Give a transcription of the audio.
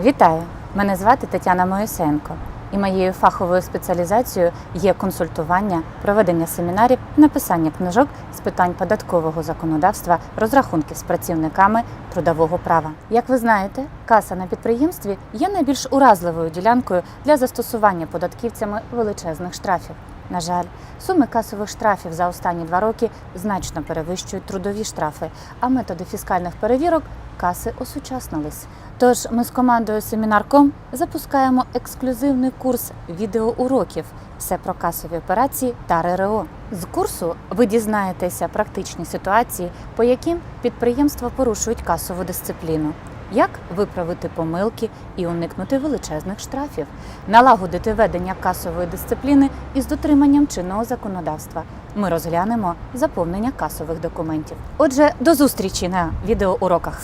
Вітаю! Мене звати Тетяна Моїсенко, і моєю фаховою спеціалізацією є консультування, проведення семінарів, написання книжок з питань податкового законодавства, розрахунків з працівниками трудового права. Як ви знаєте, каса на підприємстві є найбільш уразливою ділянкою для застосування податківцями величезних штрафів. На жаль, суми касових штрафів за останні два роки значно перевищують трудові штрафи, а методи фіскальних перевірок каси осучаснились. Тож ми з командою Семінарком запускаємо ексклюзивний курс відеоуроків все про касові операції та РРО. З курсу ви дізнаєтеся практичні ситуації, по яким підприємства порушують касову дисципліну. Як виправити помилки і уникнути величезних штрафів, налагодити ведення касової дисципліни із дотриманням чинного законодавства. Ми розглянемо заповнення касових документів. Отже, до зустрічі на відеоуроках.